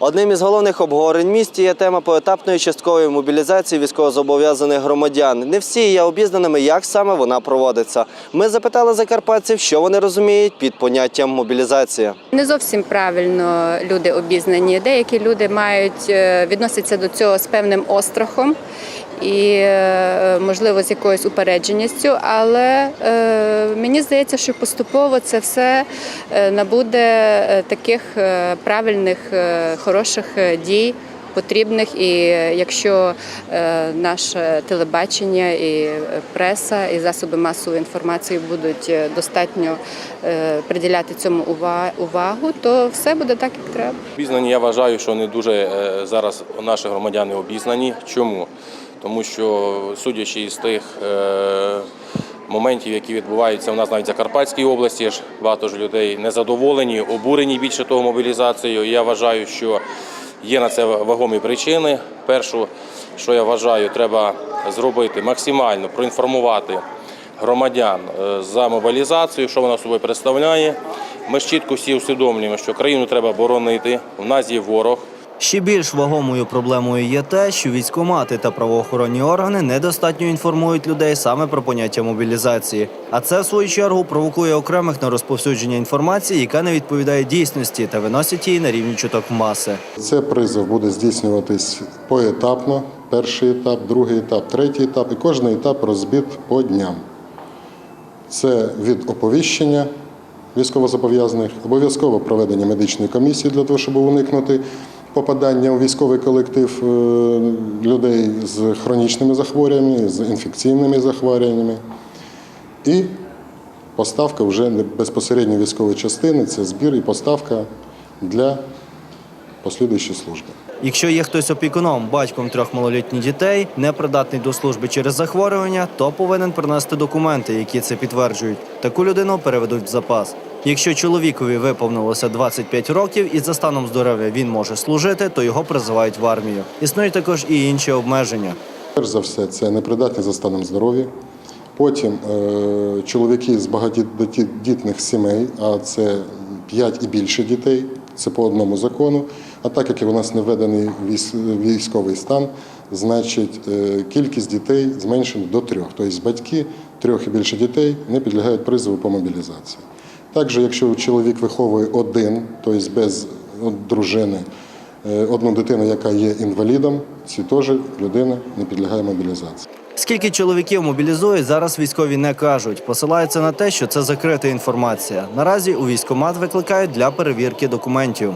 Одним із головних обговорень місті є тема поетапної часткової мобілізації військовозобов'язаних громадян. Не всі є обізнаними, як саме вона проводиться. Ми запитали закарпатців, що вони розуміють під поняттям мобілізація. Не зовсім правильно люди обізнані. Деякі люди мають відноситься відносяться до цього з певним острахом і, е, можливо, з якоюсь упередженістю. Але е, мені здається, що поступово це все е, набуде таких правильних, хороших дій. Потрібних, і якщо наше телебачення, і преса, і засоби масової інформації будуть достатньо приділяти цьому увагу, то все буде так, як треба. Обізнані, я вважаю, що не дуже зараз наші громадяни обізнані. Чому? Тому що, судячи із тих е, моментів, які відбуваються у нас навіть в Закарпатській області, багато ж людей незадоволені, обурені більше того мобілізацією. Я вважаю, що є на це вагомі причини. Першу, що я вважаю, треба зробити максимально проінформувати громадян е, за мобілізацію, що вона собою представляє. Ми ж чітко всі усвідомлюємо, що країну треба боронити. У нас є ворог. Ще більш вагомою проблемою є те, що військомати та правоохоронні органи недостатньо інформують людей саме про поняття мобілізації. А це, в свою чергу, провокує окремих на розповсюдження інформації, яка не відповідає дійсності та виносить її на рівні чуток маси. Це призов буде здійснюватись поетапно. Перший етап, другий етап, третій етап, і кожний етап розбит по дням. Це від оповіщення військовозобов'язаних, обов'язково проведення медичної комісії для того, щоб уникнути попадання у військовий колектив е, людей з хронічними захворюваннями, з інфекційними захворюваннями. І поставка вже не безпосередньо військової частини це збір і поставка для послідуючої служби. Якщо є хтось опікуном, батьком трьох малолітніх дітей, непридатний до служби через захворювання, то повинен принести документи, які це підтверджують. Таку людину переведуть в запас. Якщо чоловікові виповнилося 25 років і за станом здоров'я він може служити, то його призивають в армію. Існують також і інші обмеження. Перш за все, це непридатні за станом здоров'я. Потім е, чоловіки з багатодітних сімей, а це 5 і більше дітей, це по одному закону. А так як у нас не введений військовий стан, значить е, кількість дітей зменшена до трьох. Тобто батьки трьох і більше дітей не підлягають призову по мобілізації. Також, якщо чоловік виховує один, тобто без дружини, е, одну дитину, яка є інвалідом, ці теж людина не підлягає мобілізації. Скільки чоловіків мобілізують, зараз військові не кажуть. Посилаються на те, що це закрита інформація. Наразі у військкомат викликають для перевірки документів.